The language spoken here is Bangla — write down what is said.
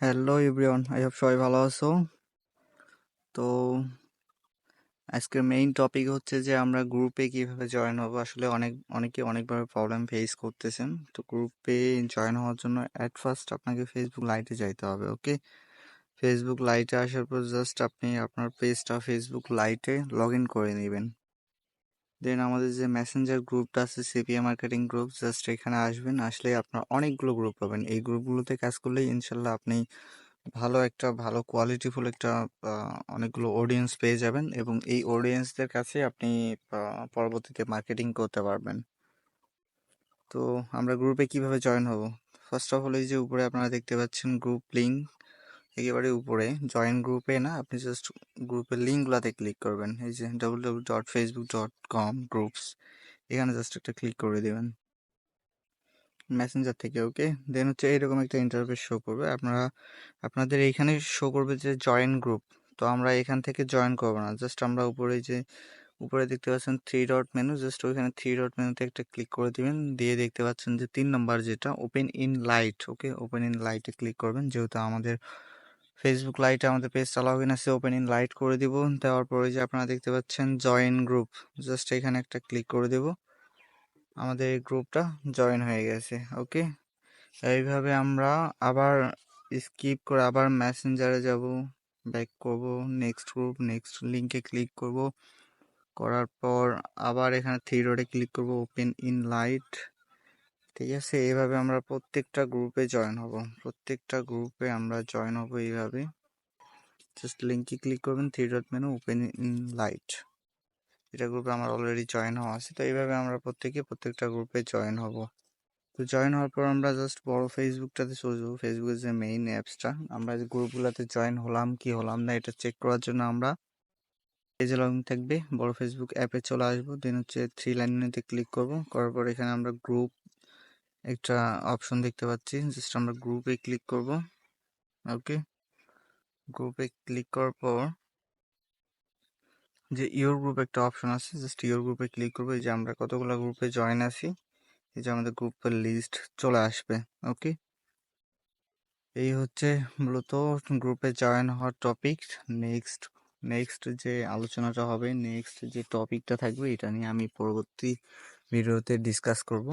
হ্যালো এভরিওয়ান আই হোপ সবাই ভালো আছো। তো আজকের মেইন টপিক হচ্ছে যে আমরা গ্রুপে কীভাবে জয়েন হব। আসলে অনেক, অনেকে অনেকভাবে প্রবলেম ফেস করতেছেন। তো গ্রুপে জয়েন হওয়ার জন্য অ্যাট ফার্স্ট আপনাকে ফেসবুক লাইটে যাইতে হবে ওকে ফেসবুক লাইটে আসার পর জাস্ট আপনি আপনার পেজটা ফেসবুক লাইটে লগ ইন করে নেবেন। দেন আমাদের যে মেসেঞ্জার গ্রুপটা আছে সিপিএ মার্কেটিং গ্রুপ জাস্ট এখানে আসবেন, আসলে আপনার অনেকগুলো গ্রুপ পাবেন। এই গ্রুপগুলোতে কাজ করলেই ইনশাল্লাহ আপনি ভালো একটা, ভালো কোয়ালিটিফুল একটা অনেকগুলো অডিয়েন্স পেয়ে যাবেন এবং এই অডিয়েন্সদের কাছে আপনি পরবর্তীতে মার্কেটিং করতে পারবেন। তো আমরা গ্রুপে কীভাবে জয়েন হব? ফার্স্ট অফ অল এই যে উপরে আপনারা দেখতে পাচ্ছেন গ্রুপ লিঙ্ক একেবারে উপরে জয়েন গ্রুপে না, আপনি জাস্ট গ্রুপের লিঙ্কগুলোতে ক্লিক করবেন। এই যে W W dot Facebook dot com groups এখানে জাস্ট একটা ক্লিক করে দেবেন। মেসেঞ্জার থেকে ওকে দেন হচ্ছে এইরকম একটা ইন্টারফেস শো করবে। আপনারা, আপনাদের এইখানে শো করবে যে জয়েন গ্রুপ তো আমরা এখান থেকে জয়েন করব না। জাস্ট আমরা উপরে যে, উপরে দেখতে পাচ্ছেন থ্রি ডট মেনু জাস্ট ওইখানে থ্রি ডট মেনুতে একটা ক্লিক করে দিবেন। দিয়ে দেখতে পাচ্ছেন যে তিন নম্বর যেটা open in Lite okay open in লাইটে ক্লিক করবেন। যেহেতু আমাদের ফেসবুক লাইটে আমাদের পেজ চালাও কিনা সে ওপেন ইন লাইট করে দিব। দেওয়ার পরে যে আপনারা দেখতে পাচ্ছেন জয়েন গ্রুপ জাস্ট এখানে একটা ক্লিক করে দেব। আমাদের এই গ্রুপটা জয়েন হয়ে গেছে ওকে এইভাবে আমরা আবার স্কিপ করে আবার মেসেঞ্জারে যাব ব্যাক করব নেক্সট গ্রুপ নেক্সট লিঙ্কে ক্লিক করব। করার পর আবার এখানে থ্রি রোডে ক্লিক করব ওপেন ইন লাইট ঠিক আছে এইভাবে আমরা প্রত্যেকটা গ্রুপে জয়েন হব। প্রত্যেকটা গ্রুপে আমরা জয়েন হব এইভাবে। জাস্ট লিঙ্কে ক্লিক করবেন three dot menu open in Lite এটা গ্রুপে আমার অলরেডি জয়েন হওয়া আছে, তো এইভাবে আমরা প্রত্যেকে প্রত্যেকটা গ্রুপে জয়েন হব। তো জয়েন হওয়ার পর আমরা জাস্ট বড় ফেসবুকটাতে চলে যাব। ফেসবুকের যে মেইন অ্যাপসটা আমরা যে গ্রুপগুলোতে জয়েন হলাম, কি হলাম না, এটা চেক করার জন্য আমরা পেজে লগ থাকবে, বড় ফেসবুক অ্যাপে চলে আসব। দেন হচ্ছে থ্রি লাইনেতে ক্লিক করব। করার পর এখানে আমরা গ্রুপ একটা অপশন দেখতে পাচ্ছি। জাস্ট আমরা গ্রুপে ক্লিক করব। ওকে গ্রুপে ক্লিক করার পর যে ইওর গ্রুপ একটা অপশন আছে জাস্ট ইওর গ্রুপে ক্লিক করব। এই যে আমরা কতগুলো গ্রুপে জয়েন আছি, এই যে আমাদের গ্রুপের লিস্ট চলে আসবে। ওকে এই হচ্ছে মূলত গ্রুপে জয়েন হওয়ার টপিক নেক্সট নেক্সট যে আলোচনাটা হবে নেক্সট যে টপিকটা থাকবে, এটা নিয়ে আমি পরবর্তী ভিডিওতে ডিসকাস করব।